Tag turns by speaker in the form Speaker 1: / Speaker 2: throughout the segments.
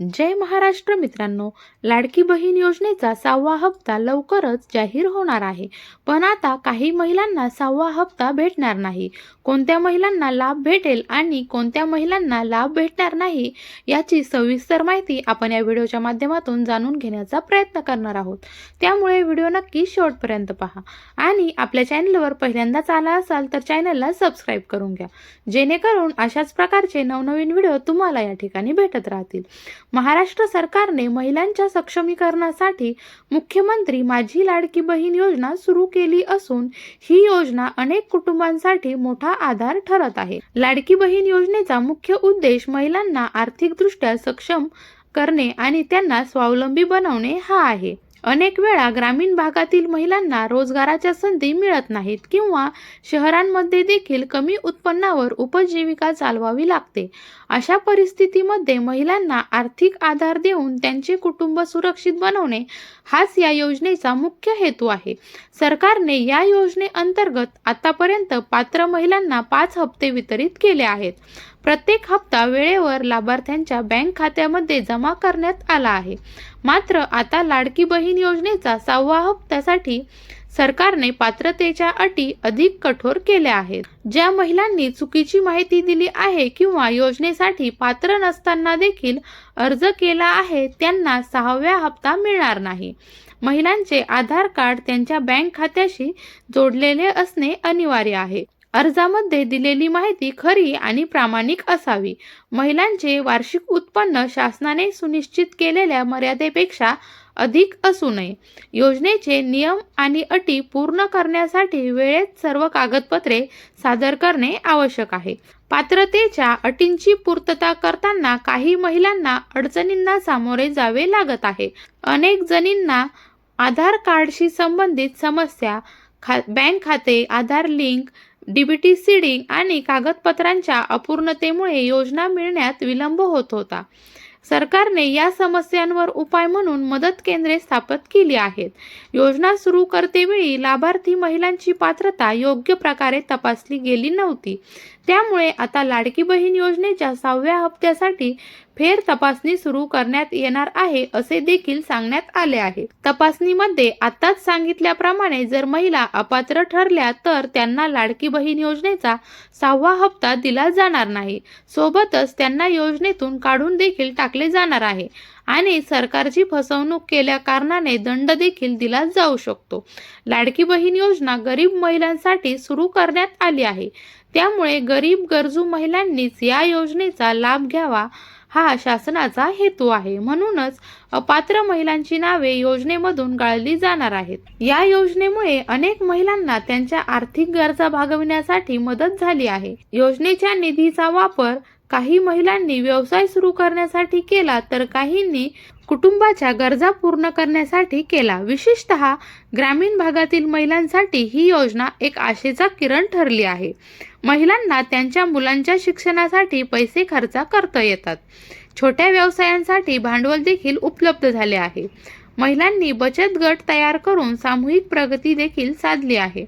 Speaker 1: जय महाराष्ट्र मित्रांनो लाडकी बहीण योजनेचा सहावा हप्ता लवकरच जाहीर होणार आहे. पण आता काही महिलांना सहावा हप्ता भेटणार नाही. कोणत्या महिलांना लाभ भेटेल आणि कोणत्या महिलांना लाभ भेटणार नाही याची सविस्तर माहिती आपण या व्हिडिओच्या माध्यमातून जाणून घेण्याचा प्रयत्न करणार आहोत. त्यामुळे व्हिडिओ नक्की शेवटपर्यंत पहा. आणि आपल्या चॅनलवर पहिल्यांदाच आला असाल तर चॅनलला सबस्क्राईब करून घ्या. जेणेकरून अशाच प्रकारचे नवनवीन व्हिडिओ तुम्हाला या ठिकाणी भेटत राहतील. महाराष्ट्र सरकारने महिलांच्या सक्षमीकरणासाठी मुख्यमंत्री माझी लाडकी बहीण योजना सुरू केली असून ही योजना अनेक कुटुंबांसाठी मोठा आधार ठरत आहे. लाडकी बहीण योजनेचा मुख्य उद्देश महिलांना आर्थिकदृष्ट्या सक्षम करणे आणि त्यांना स्वावलंबी बनवणे हा आहे. अनेक वेळा ग्रामीण भागातील महिलांना रोजगाराच्या संधी मिळत नाहीत किंवा शहरांमध्ये देखील कमी उत्पन्नावर उपजीविका चालवावी लागते. अशा परिस्थितीमध्ये महिलांना आर्थिक आधार देऊन त्यांचे कुटुंब सुरक्षित बनवणे हाच या योजनेचा मुख्य हेतू आहे. सरकारने या योजनेअंतर्गत आतापर्यंत पात्र महिलांना पाच हप्ते वितरित केले आहेत. प्रत्येक हप्ता वेळेवर लाभार्थ्यांच्या बँक खात्यामध्ये जमा करण्यात आला आहे. मात्र आता लाडकी बहीण योजनेचा सहावा हप्त्यासाठी सरकारने पात्रतेच्या अटी अधिक कठोर केल्या आहेत. ज्या महिलांनी चुकीची माहिती दिली आहे किंवा योजनेसाठी पात्र नसताना देखील अर्ज केला आहे त्यांना सहाव्या हप्ता मिळणार नाही. महिलांचे आधार कार्ड त्यांच्या बँक खात्याशी जोडलेले असणे अनिवार्य आहे. अर्जामध्ये दिलेली माहिती खरी आणि प्रामाणिक असावी. महिलांचे वार्षिक उत्पन्न शासनाने सुनिश्चित केलेल्या मर्यादेपेक्षा अधिक असू नये. योजनेचे नियम आणि अटी पूर्ण करण्यासाठी वेळेत सर्व कागदपत्रे सादर करणे आवश्यक आहे. पात्रतेच्या अटींची पूर्तता करताना काही महिलांना अडचणींना सामोरे जावे लागत आहे. अनेक जणींना आधार कार्डशी संबंधित समस्या खा बँक खाते आधार लिंक डीबीटी सीडिंग आणि कागदपत्रांच्या अपूर्णतेमुळे योजना मिळण्यात विलंब होत होता. सरकारने या समस्यांवर उपाय म्हणून मदत केंद्रे स्थापित केली आहेत. योजना सुरू करतेवेळी लाभार्थी महिलांची पात्रता योग्य प्रकारे तपासली गेली नव्हती. त्यामुळे आता लाडकी बहीण योजनेच्या सहाव्या हप्त्यासाठी फेर तपासणी सुरू करण्यात येणार आहे असे देखील सांगण्यात आले आहे. तपासणीमध्ये आताच सांगितल्याप्रमाणे जर महिला अपात्र ठरल्या तर त्यांना लाडकी बहीण योजनेचा सहावा हप्ता दिला जाणार नाही. सोबतच त्यांना योजनेतून काढून देखील टाकले जाणार आहे आणि सरकारची फसवणूक केल्या कारणाने दंड देखील दिला जाऊ शकतो. लाडकी बहीण योजना गरीब महिलांसाठी सुरू करण्यात आली आहे. त्यामुळे गरीब गरजू महिलांनीच या योजनेचा लाभ घ्यावा हा शासनाचा हेतू आहे. म्हणूनच अपात्र महिलांची नावे योजनेमधून गाळली जाणार आहेत. या योजनेमुळे अनेक महिलांना त्यांच्या आर्थिक गरजा भागविण्यासाठी मदत झाली आहे. योजनेच्या निधीचा वापर काही महिलांनी व्यवसाय सुरू करण्यासाठी केला तर काहींनी कुटुंबाच्या गरजा पूर्ण करण्यासाठी केला. विशेषतः ग्रामीण भागातील महिलांसाठी ही योजना एक आशेचा किरण ठरली आहे. महिलांना त्यांच्या मुलांच्या शिक्षणासाठी पैसे खर्च करता येतात. छोट्या व्यवसायांसाठी भांडवल देखील उपलब्ध झाले आहे. महिलांनी बचत गट तयार करून सामूहिक प्रगती देखील साधली आहे.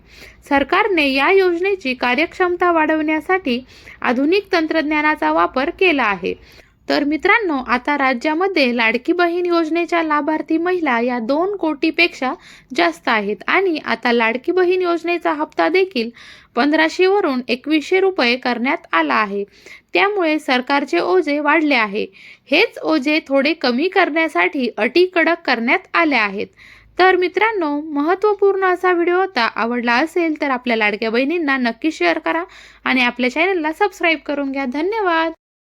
Speaker 1: सरकारने या योजनेची कार्यक्षमता वाढवण्यासाठी आधुनिक तंत्रज्ञानाचा वापर केला आहे. तर मित्रांनो आता राज्यामध्ये लाडकी बहीण योजनेच्या लाभार्थी महिला या दोन कोटीपेक्षा जास्त आहेत. आणि आता लाडकी बहीण योजनेचा हप्ता देखील पंधराशेवरून एकवीसशे रुपये करण्यात आला आहे. त्यामुळे सरकारचे ओझे वाढले आहे. हेच ओझे थोडे कमी करण्यासाठी अटी कडक करण्यात आल्या आहेत. तर मित्रांनो महत्त्वपूर्ण असा व्हिडिओ होता आवडला असेल तर आपल्या लाडक्या बहिणींना नक्की शेअर करा आणि आपल्या चॅनलला सबस्क्राईब करून घ्या. धन्यवाद!